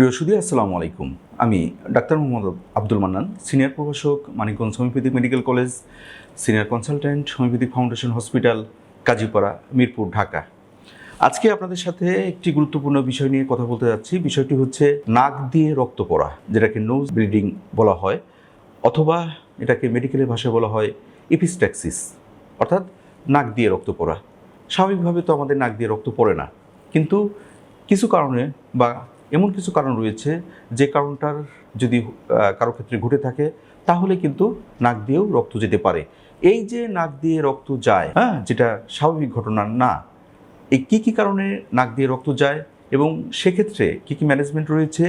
প্রিয় সুদী আসসালামু আলাইকুম। আমি ডাক্তার মোহাম্মদ আব্দুল মান্নান, সিনিয়র প্রভাষক, Manikganj homeopathic medical college, senior consultant homeopathic foundation hospital, Kazipara, Mirpur, Dhaka. আজকে আপনাদের সাথে একটি গুরুত্বপূর্ণ বিষয় নিয়ে কথা বলতে যাচ্ছি। বিষয়টি হচ্ছে নাক দিয়ে রক্ত পড়া, যেটাকে নোজ ব্লিডিং বলা হয়, অথবা এটাকে মেডিকেলের ভাষায় বলা হয় ইপিস্ট্যাক্সিস অর্থাৎ নাক দিয়ে রক্ত পড়া। স্বাভাবিকভাবে তো আমাদের নাক দিয়ে রক্ত পড়ে না, কিন্তু কিছু কারণে বা এমন কিছু কারণ রয়েছে যে কারণটার যদি কারও ক্ষেত্রে ঘটে থাকে, তাহলে কিন্তু নাক দিয়েও রক্ত যেতে পারে। এই যে নাক দিয়ে রক্ত যায় হ্যাঁ যেটা স্বাভাবিক ঘটনা না, এই কী কী কারণে নাক দিয়ে রক্ত যায় এবং সেক্ষেত্রে কী কী ম্যানেজমেন্ট রয়েছে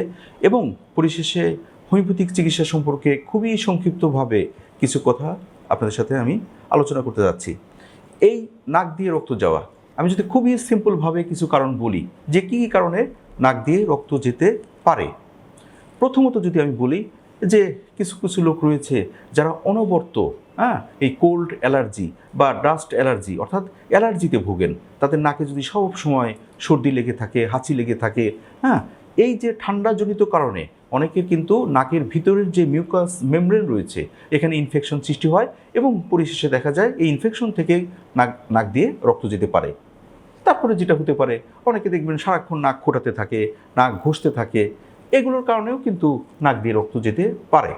এবং পরিশেষে হোমিওপ্যাথিক চিকিৎসা সম্পর্কে খুবই সংক্ষিপ্তভাবে কিছু কথা আপনাদের সাথে আমি আলোচনা করতে যাচ্ছি। এই নাক দিয়ে রক্ত যাওয়া, আমি যদি খুবই সিম্পলভাবে কিছু কারণ বলি, যে কী কী কারণে নাক দিয়ে রক্ত যেতে পারে। প্রথমত যদি আমি বলি যে কিছু কিছু লোক রয়েছে যারা অনবর্ত হ্যাঁ এই কোল্ড অ্যালার্জি বা ডাস্ট অ্যালার্জি অর্থাৎ অ্যালার্জিতে ভোগেন, তাদের নাকে যদি সব সময় সর্দি লেগে থাকে, হাঁচি লেগে থাকে হ্যাঁ এই যে ঠান্ডাজনিত কারণে অনেকের কিন্তু নাকের ভিতরের যে মিউকাস মেমব্রেন রয়েছে, এখানে ইনফেকশন সৃষ্টি হয় এবং পরিশেষে দেখা যায় এই ইনফেকশন থেকে নাক নাক দিয়ে রক্ত যেতে পারে। তারপরে যেটা হতে পারে, অনেকে দেখবেন সারাক্ষণ নাক খোটাতে থাকে, নাক ঘষতে থাকে, এগুলোর কারণেও কিন্তু নাক দিয়ে রক্ত যেতে পারে।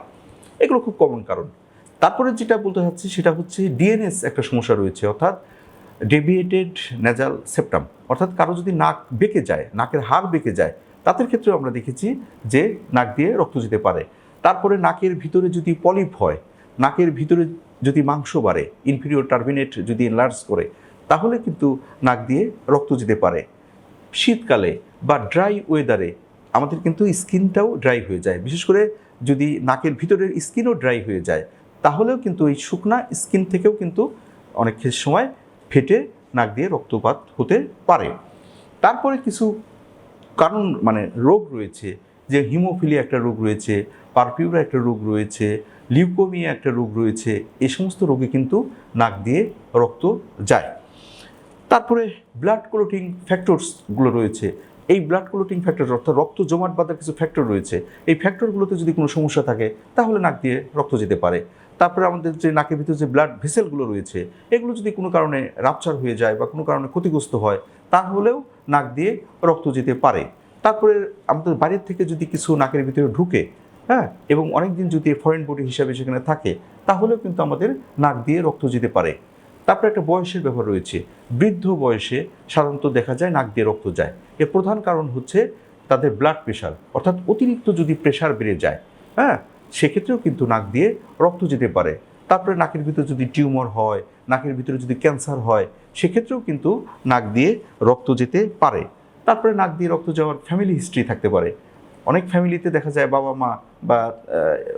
এগুলো খুব কমন কারণ। তারপরে যেটা বলতে চাচ্ছি সেটা হচ্ছে ডিএনএস একটা সমস্যা রয়েছে, অর্থাৎ ডেভিয়েটেড নেজাল সেপ্টাম অর্থাৎ কারও যদি নাক বেঁকে যায়, নাকের হাড় বেঁকে যায়, তাদের ক্ষেত্রেও আমরা দেখেছি যে নাক দিয়ে রক্ত যেতে পারে। তারপরে নাকের ভিতরে যদি পলিপ হয়, নাকের ভিতরে যদি মাংস বাড়ে ইনফিরিয়র টার্মিনেট যদি এনলার্জ করে তাহলে কিন্তু নাক দিয়ে রক্ত যেতে পারে। শীতকালে বা ড্রাই ওয়েদারে আমাদের কিন্তু স্কিনটাও ড্রাই হয়ে যায়। বিশেষ করে যদি নাকের ভিতরের স্কিনও ড্রাই হয়ে যায়, তাহলেও কিন্তু এই শুকনা স্কিন থেকেও কিন্তু অনেক সময় ফেটে নাক দিয়ে রক্তপাত হতে পারে। তারপরে কিছু কারণ মানে রোগ রয়েছে, যে হিমোফিলিয়া একটা রোগ রয়েছে পারপিউরা একটা রোগ রয়েছে, লিউকোমিয়া একটা রোগ রয়েছে এই সমস্ত রোগে কিন্তু নাক দিয়ে রক্ত যায়। তারপরে ব্লাড ক্লোটিং ফ্যাক্টরসগুলো রয়েছে। এই ব্লাড ক্লোটিং ফ্যাক্টর অর্থাৎ রক্ত জমাট বাঁধার কিছু ফ্যাক্টর রয়েছে। এই ফ্যাক্টরগুলোতে যদি কোনো সমস্যা থাকে, তাহলে নাক দিয়ে রক্ত যেতে পারে। তারপরে আমাদের যে নাকের ভিতরে যে ব্লাড ভেসেলগুলো রয়েছে, এগুলো যদি কোনো কারণে রাপচার হয়ে যায় বা কোনো কারণে ক্ষতিগ্রস্ত হয়, তাহলেও নাক দিয়ে রক্ত যেতে পারে। তারপরে আমাদের বাইরের থেকে যদি কিছু নাকের ভিতরে ঢুকে হ্যাঁ এবং অনেক দিন যদি ফরেন বডি হিসাবে সেখানে থাকে, তাহলেও কিন্তু আমাদের নাক দিয়ে রক্ত যেতে পারে। তারপরে একটা বয়সের ব্যাপার রয়েছে। বৃদ্ধ বয়সে সাধারণত দেখা যায় নাক দিয়ে রক্ত যায়। এর প্রধান কারণ হচ্ছে তাদের ব্লাড প্রেশার অর্থাৎ অতিরিক্ত যদি প্রেশার বেড়ে যায় হ্যাঁ সেক্ষেত্রেও কিন্তু নাক দিয়ে রক্ত যেতে পারে। তারপরে নাকের ভিতরে যদি টিউমার হয়, নাকের ভিতরে যদি ক্যান্সার হয়, সেক্ষেত্রেও কিন্তু নাক দিয়ে রক্ত যেতে পারে। তারপরে নাক দিয়ে রক্ত যাওয়ার ফ্যামিলি হিস্ট্রি থাকতে পারে। অনেক ফ্যামিলিতে দেখা যায় বাবা মা বা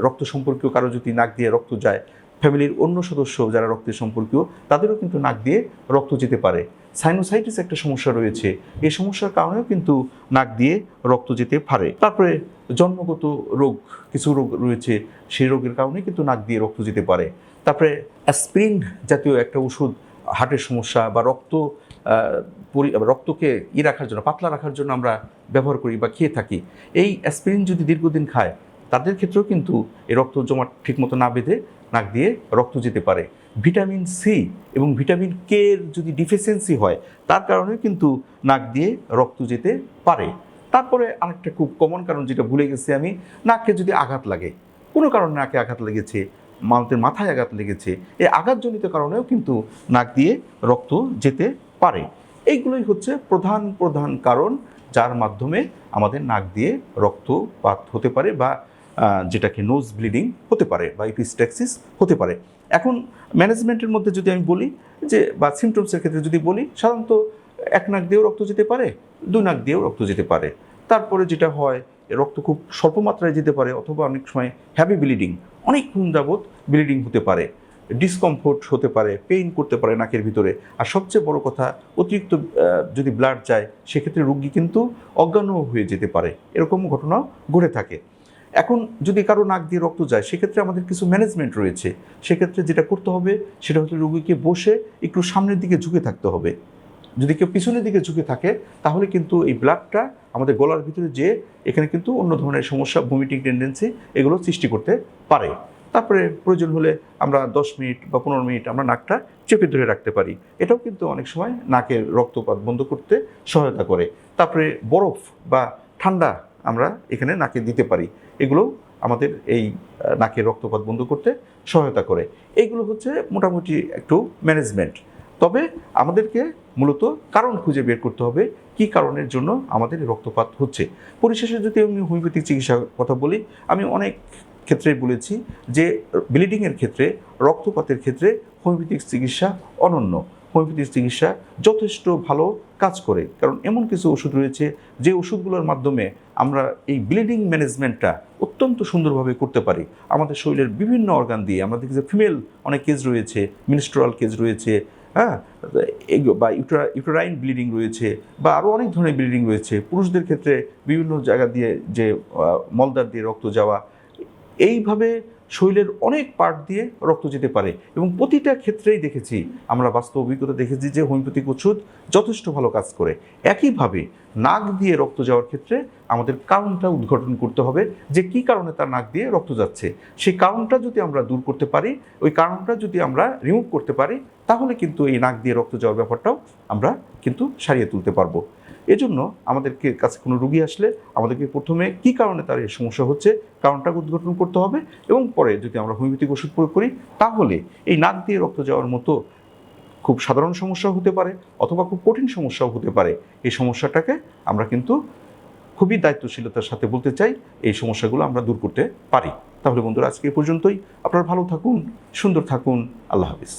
রক্ত সম্পর্কীয় কারও যদি নাক দিয়ে রক্ত যায় ফ্যামিলির অন্য সদস্য যারা রক্তের সম্পর্কীয়, তাদেরও কিন্তু নাক দিয়ে রক্ত যেতে পারে। সাইনোসাইটিস একটা সমস্যা রয়েছে। এই সমস্যার কারণেও কিন্তু নাক দিয়ে রক্ত যেতে পারে। তারপরে জন্মগত রোগ, কিছু রোগ রয়েছে, সেই রোগের কারণে কিন্তু নাক দিয়ে রক্ত যেতে পারে। তারপরে অ্যাসপিরিন জাতীয় একটা ওষুধ, হার্টের সমস্যা বা রক্ত রক্তকে ই রাখার জন্য, পাতলা রাখার জন্য আমরা ব্যবহার করি বা খেয়ে থাকি। এই অ্যাসপিরিন যদি দীর্ঘদিন খায়, তাদের ক্ষেত্রেও কিন্তু এই রক্ত জমা ঠিকমতো না বেঁধে নাক দিয়ে রক্ত যেতে পারে। ভিটামিন সি এবং ভিটামিন কে এর যদি ডিফিসিয়েন্সি হয়, তার কারণেও কিন্তু নাক দিয়ে রক্ত যেতে পারে। তারপরে আরেকটা খুব কমন কারণ যেটা ভুলে গেছি আমি নাককে যদি আঘাত লাগে, কোনো কারণে নাকে আঘাত লেগেছে মানুষের মাথায় আঘাত লেগেছে, এই আঘাতজনিত কারণেও কিন্তু নাক দিয়ে রক্ত যেতে পারে। এইগুলোই হচ্ছে প্রধান প্রধান কারণ যার মাধ্যমে আমাদের নাক দিয়ে রক্তপাত হতে পারে বা যেটাকে নোজ ব্লিডিং হতে পারে বা ইপিস্ট্যাক্সিস হতে পারে। এখন ম্যানেজমেন্টের মধ্যে যদি আমি বলি যে, বা সিমটমসের ক্ষেত্রে যদি বলি, সাধারণত এক নাক দিয়েও রক্ত যেতে পারে, দুই নাক দিয়েও রক্ত যেতে পারে। তারপরে যেটা হয়, রক্ত খুব স্বল্প মাত্রায় যেতে পারে অথবা অনেক সময় হ্যাভি ব্লিডিং অনেকক্ষণ যাবৎ ব্লিডিং হতে পারে। ডিসকমফোর্ট হতে পারে পেইন করতে পারে নাকের ভিতরে। আর সবচেয়ে বড় কথা, অতিরিক্ত যদি ব্লাড যায়, সেক্ষেত্রে রোগী কিন্তু অজ্ঞানও হয়ে যেতে পারে। এরকম ঘটনা ঘটে থাকে। এখন যদি কারও নাক দিয়ে রক্ত যায়, সেক্ষেত্রে আমাদের কিছু ম্যানেজমেন্ট রয়েছে। সেক্ষেত্রে যেটা করতে হবে, সেটা হচ্ছে রোগীকে বসে একটু সামনের দিকে ঝুঁকে থাকতে হবে। যদি কেউ পিছনের দিকে ঝুঁকে থাকে, তাহলে কিন্তু এই ব্লাডটা আমাদের গলার ভিতরে যে এখানে কিন্তু অন্য ধরনের সমস্যা ভমিটিং টেন্ডেন্সি এগুলো সৃষ্টি করতে পারে। তারপরে প্রয়োজন হলে আমরা দশ মিনিট বা পনেরো মিনিট আমরা নাকটা চেপে ধরে রাখতে পারি। এটাও কিন্তু অনেক সময় নাকের রক্তপাত বন্ধ করতে সহায়তা করে। তারপরে বরফ বা ঠান্ডা আমরা এখানে নাকে দিতে পারি। এগুলো আমাদের এই নাকের রক্তপাত বন্ধ করতে সহায়তা করে। এইগুলো হচ্ছে মোটামুটি একটু ম্যানেজমেন্ট তবে আমাদেরকে মূলত কারণ খুঁজে বের করতে হবে, কি কারণের জন্য আমাদের রক্তপাত হচ্ছে। পরিশেষে যদি আমি হোমিওপ্যাথিক চিকিৎসার কথা বলি, আমি অনেক ক্ষেত্রে বলেছি যে ব্লিডিংয়ের ক্ষেত্রে, রক্তপাতের ক্ষেত্রে হোমিওপ্যাথিক চিকিৎসা অনন্য। হোমিওপ্যাথিক চিকিৎসা যথেষ্ট ভালো কাজ করে। কারণ এমন কিছু ওষুধ রয়েছে যে ওষুধগুলোর মাধ্যমে আমরা এই ব্লিডিং ম্যানেজমেন্টটা অত্যন্ত সুন্দরভাবে করতে পারি। আমাদের শরীরের বিভিন্ন অর্গান দিয়ে আমরা দেখি যে ফিমেল অনেক কেস রয়েছে, মিনিস্ট্রাল কেস রয়েছে হ্যাঁ? বা ইউটেরা, ইউটেরাইন ব্লিডিং রয়েছে বা আরও অনেক ধরনের ব্লিডিং রয়েছে। পুরুষদের ক্ষেত্রে বিভিন্ন জায়গা দিয়ে যে মলদার দিয়ে রক্ত যাওয়া, এইভাবে শরীরের অনেক পার্ট দিয়ে রক্ত যেতে পারে এবং প্রতিটা ক্ষেত্রেই দেখেছি, আমরা বাস্তব অভিজ্ঞতা দেখেছি যে হোমিওপ্যাথিক ওষুধ যথেষ্ট ভালো কাজ করে। একইভাবে নাক দিয়ে রক্ত যাওয়ার ক্ষেত্রে আমাদের কারণটা উদ্ঘাটন করতে হবে যে কি কারণে তার নাক দিয়ে রক্ত যাচ্ছে। সেই কারণটা যদি আমরা দূর করতে পারি, ওই কারণটা যদি আমরা রিমুভ করতে পারি, তাহলে কিন্তু এই নাক দিয়ে রক্ত যাওয়ার ব্যাপারটাও আমরা কিন্তু সারিয়ে তুলতে পারব। এজন্য আমাদেরকে কাছে কোনো রুগী আসলে আমাদেরকে প্রথমে কি কারণে তার এই সমস্যা হচ্ছে কারণটা উদ্ঘাটন করতে হবে এবং পরে যদি আমরা হোমিওপ্যাথিক ওষুধ প্রয়োগ করি, তাহলে এই নাক দিয়ে রক্ত যাওয়ার মতো খুব সাধারণ সমস্যাও হতে পারে অথবা খুব কঠিন সমস্যাও হতে পারে। এই সমস্যাটাকে আমরা কিন্তু খুবই দায়িত্বশীলতার সাথে বলতে চাই, এই সমস্যাগুলো আমরা দূর করতে পারি। তাহলে বন্ধুরা, আজকে এ পর্যন্তই। আপনারা ভালো থাকুন, সুন্দর থাকুন। আল্লাহ হাফিজ।